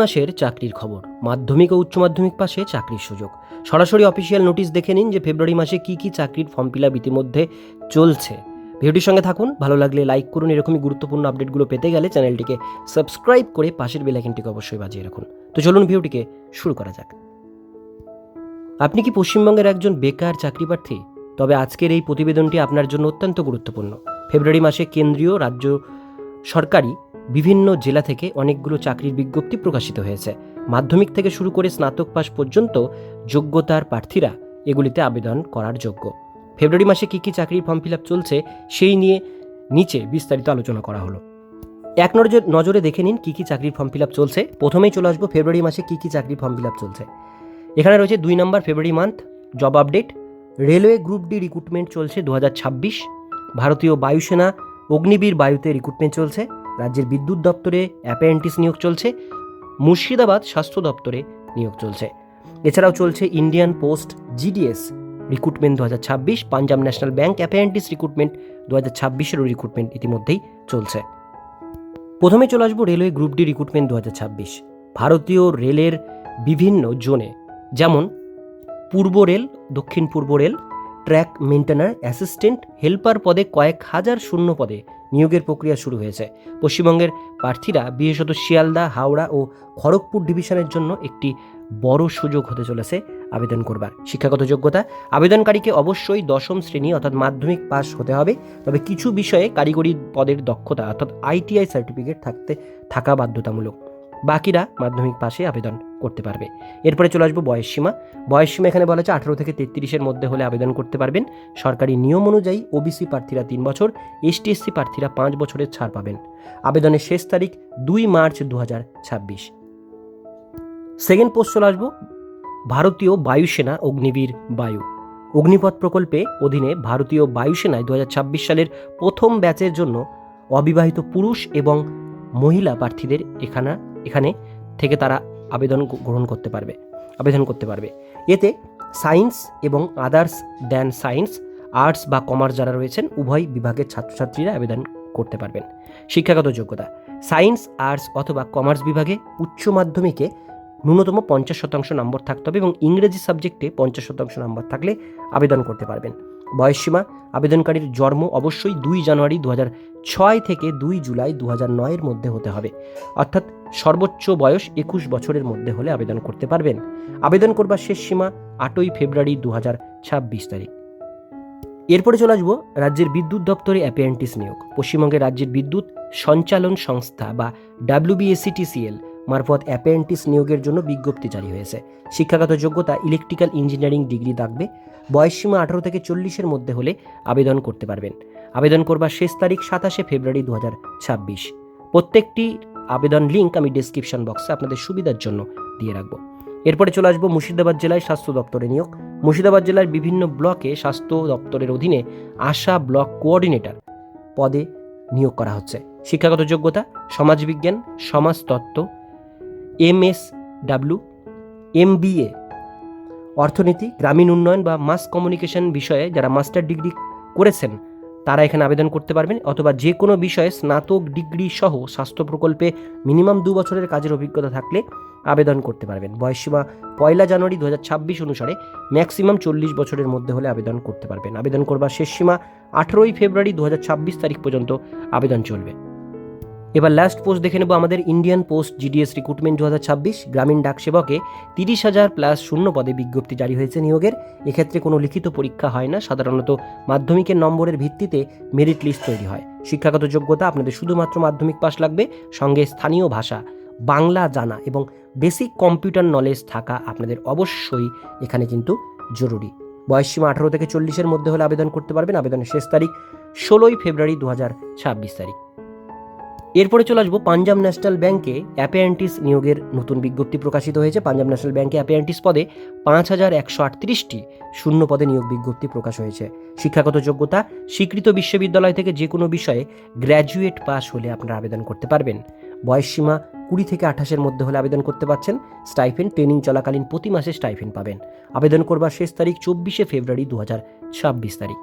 মাসের চাকরির খবর। মাধ্যমিক ও উচ্চ মাধ্যমিক পাশে চাকরির সুযোগ। সরাসরি অফিসিয়াল নোটিশ দেখে নিন যে ফেব্রুয়ারি মাসে কি কি চাকরির ফর্ম ফিল আপ ইতিমধ্যে চলছে। ভিডিওটির সঙ্গে থাকুন, ভালো লাগলে লাইক করুন, এরকমই গুরুত্বপূর্ণ আপডেটগুলো পেতে গেলে চ্যানেলটিকে সাবস্ক্রাইব করে পাশের বেলাইকনটিকে অবশ্যই বাজিয়ে রাখুন। তো চলুন ভিডিওটিকে শুরু করা যাক। আপনি কি পশ্চিমবঙ্গের একজন বেকার চাকরি প্রার্থী তবে আজকের এই প্রতিবেদনটি আপনার জন্য অত্যন্ত গুরুত্বপূর্ণ। ফেব্রুয়ারি মাসে কেন্দ্রীয় রাজ্য সরকারি বিভিন্ন জেলা থেকে অনেকগুলো চাকরির বিজ্ঞপ্তি প্রকাশিত হয়েছে। মাধ্যমিক থেকে শুরু করে স্নাতক পাশ পর্যন্ত যোগ্যতার প্রার্থীরা এগুলিতে আবেদন করার যোগ্য। ফেব্রুয়ারি মাসে কী কী চাকরির ফর্ম ফিল চলছে সেই নিয়ে নিচে বিস্তারিত আলোচনা করা হলো। এক নজর নজরে দেখে নিন কী কী চাকরির ফর্ম ফিল চলছে। প্রথমেই চলে আসব ফেব্রুয়ারি মাসে কী কী চাকরির ফর্ম ফিল চলছে। এখানে রয়েছে দুই number February month, job update. Railway group D recruitment চলছে দু হাজার ছাব্বিশ। ভারতীয় বায়ুসেনা অগ্নিবীর বায়ুতে রিক্রুটমেন্ট চলছে। রাজ্যের বিদ্যুৎ দপ্তরে অ্যাপেন্টিস নিয়োগ চলছে, মুর্শিদাবাদ স্বাস্থ্য দপ্তরে নিয়োগ চলছে। এছাড়াও চলছে ইন্ডিয়ান পোস্ট জিডিএস রিক্রুটমেন্ট দু হাজার ছাব্বিশ, Punjab National Bank apprentice recruitment দু হাজার ছাব্বিশেরও রিক্রুটমেন্ট ইতিমধ্যেই চলছে। প্রথমে চলে আসব রেলওয়ে গ্রুপ ডি রিক্রুটমেন্ট দু হাজার ছাব্বিশ, ভারতীয় রেলের বিভিন্ন জোনে। যেমন, পূর্ব রেল, দক্ষিণ পূর্ব রেল, ট্র্যাক মেনটেনার অ্যাসিস্ট্যান্ট, হেল্পার পদে কয়েক হাজার শূন্য পদে নিয়োগের প্রক্রিয়া শুরু হয়েছে। পশ্চিমবঙ্গের প্রার্থীরা বিশেষত শিয়ালদা, হাওড়া ও খড়গপুর ডিভিশনের জন্য একটি বড় সুযোগ হতে চলেছে আবেদন করবার। শিক্ষাগত যোগ্যতা, আবেদনকারীকে অবশ্যই দশম শ্রেণি অর্থাৎ মাধ্যমিক পাস হতে হবে। তবে কিছু বিষয়ে কারিগরি পদের দক্ষতা অর্থাৎ আইটিআই সার্টিফিকেট থাকতে থাকা বাধ্যতামূলক। বাকিরা মাধ্যমিক পাশে আবেদন করতে পারবে। এরপরে চলে আসব বয়সসীমা বয়সসীমা এখানে বলা হচ্ছে আঠারো থেকে তেত্রিশের মধ্যে হলে আবেদন করতে পারবেন। সরকারি নিয়ম অনুযায়ী ওবিসি প্রার্থীরা তিন বছর এসটি এসসি প্রার্থীরা পাঁচ বছরের ছাড় পাবেন। আবেদনের শেষ তারিখ দুই মার্চ দু হাজার ছাব্বিশ। সেকেন্ড পোস্ট চলে আসব, ভারতীয় বায়ুসেনা অগ্নিবীর বায়ু। অগ্নিপথ প্রকল্পে অধীনে ভারতীয় বায়ুসেনায় দু হাজার ছাব্বিশ সালের প্রথম ব্যাচের জন্য অবিবাহিত পুরুষ এবং মহিলা প্রার্থীদের এখানে এখানে থেকে তারা আবেদন গ্রহণ করতে পারবে, আবেদন করতে পারবে। এতে সায়েন্স এবং আদার্স দ্যান সায়েন্স, আর্টস বা কমার্স যারা রয়েছেন, উভয় বিভাগের ছাত্রছাত্রীরা আবেদন করতে পারবেন। শিক্ষাগত যোগ্যতা, সায়েন্স, আর্টস অথবা কমার্স বিভাগে উচ্চ মাধ্যমিকে ন্যূনতম পঞ্চাশ শতাংশ নম্বর থাকতে হবে এবং ইংরেজি সাবজেক্টে পঞ্চাশ শতাংশ নম্বর থাকলে আবেদন করতে পারবেন। বয়সসীমা, আবেদনকারীর জন্ম অবশ্যই দুই জানুয়ারি দু ছয় থেকে দুই জুলাই দু হাজার নয়ের মধ্যে হতে হবে। অর্থাৎ সর্বোচ্চ বয়স একুশ বছরের মধ্যে হলে আবেদন করতে পারবেন। আবেদন করবার শেষ সীমা আটই ফেব্রুয়ারি দু ছাব্বিশ তারিখ। এরপরে চলে আসব রাজ্যের বিদ্যুৎ দপ্তরে অ্যাপিয়েন্টিস নিয়োগ। পশ্চিমবঙ্গের রাজ্যের বিদ্যুৎ সঞ্চালন সংস্থা বা ডাব্লিউবিএসিটিসিএল মারফত অ্যাপেন্টিস নিয়োগের জন্য বিজ্ঞপ্তি জারি হয়েছে। শিক্ষাগত যোগ্যতা ইলেকট্রিক্যাল ইঞ্জিনিয়ারিং ডিগ্রি থাকবে। বয়সসীমা আঠারো থেকে চল্লিশের মধ্যে হলে আবেদন করতে পারবেন। আবেদন করবার শেষ তারিখ সাতাশে ফেব্রুয়ারি দু প্রত্যেকটি আবেদন লিঙ্ক আমি ডেসক্রিপশন বক্সে আপনাদের সুবিধার জন্য দিয়ে রাখব। এরপরে চলে আসব মুর্শিদাবাদ জেলায় স্বাস্থ্য দপ্তরে নিয়োগ। মুর্শিদাবাদ জেলার বিভিন্ন ব্লকে স্বাস্থ্য দপ্তরের অধীনে আশা ব্লক কোঅর্ডিনেটর পদে নিয়োগ করা হচ্ছে। শিক্ষাগত যোগ্যতা, সমাজবিজ্ঞান, সমাজতত্ত্ব এম এস ডাব্লিউ এম অর্থনীতি, গ্রামীণ উন্নয়ন বা মাস কমিউনিকেশন বিষয়ে যারা মাস্টার ডিগ্রি করেছেন, তারা এখানে আবেদন করতে পারবেন অথবা যে কোনো বিষয়ে স্নাতক ডিগ্রি সহ স্বাস্থ্য প্রকল্পে মিনিমাম দু বছরের কাজের অভিজ্ঞতা থাকলে আবেদন করতে পারবেন। বয়সসীমা পয়লা জানুয়ারি দু হাজার ছাব্বিশ অনুসারে ম্যাক্সিমাম চল্লিশ বছরের মধ্যে হলে আবেদন করতে পারবেন। আবেদন করবার শেষ সীমা আঠেরোই ফেব্রুয়ারি দু হাজার ছাব্বিশ তারিখ পর্যন্ত আবেদন চলবে। এবার লাস্ট পোস্ট দেখে নেব আমাদের ইন্ডিয়ান পোস্ট জিডিএস রিক্রুটমেন্ট দু হাজার ছাব্বিশ গ্রামীণ ডাক সেবকে তিরিশ হাজার প্লাস শূন্য পদে বিজ্ঞপ্তি জারি হয়েছে নিয়োগের। এক্ষেত্রে কোনো লিখিত পরীক্ষা হয় না। সাধারণত মাধ্যমিকের নম্বরের ভিত্তিতে মেরিট লিস্ট তৈরি হয়। শিক্ষাগত যোগ্যতা আপনাদের শুধুমাত্র মাধ্যমিক পাস লাগবে। সঙ্গে স্থানীয় ভাষা, বাংলা জানা এবং বেসিক কম্পিউটার নলেজ থাকা আপনাদের অবশ্যই এখানে কিন্তু জরুরি। বয়সসীমা আঠারো থেকে চল্লিশের মধ্যে হলে আবেদন করতে পারবেন। আবেদনের শেষ তারিখ ষোলোই ফেব্রুয়ারি দু হাজার ছাব্বিশ তারিখ। এরপরে চলে আসব পাঞ্জাব ন্যাশনাল ব্যাংকে অ্যাপিয়েন্টিস নিয়োগের নতুন বিজ্ঞপ্তি প্রকাশিত হয়েছে। পাঞ্জাব ন্যাশনাল ব্যাংকে অ্যাপিয়েন্টিস পদে পাঁচ হাজার একশো আটত্রিশটি শূন্য পদে নিয়োগ বিজ্ঞপ্তি প্রকাশ হয়েছে। শিক্ষাগত যোগ্যতা, স্বীকৃত বিশ্ববিদ্যালয় থেকে যে কোনো বিষয়ে গ্র্যাজুয়েট পাস হলে আপনারা আবেদন করতে পারবেন। বয়সসীমা কুড়ি থেকে আঠাশের মধ্যে হলে আবেদন করতে পারছেন। স্টাইফেন ট্রেনিং চলাকালীন প্রতি মাসে স্টাইফেন পাবেন। আবেদন করবার শেষ তারিখ চব্বিশে ফেব্রুয়ারি দু হাজার ছাব্বিশ তারিখ।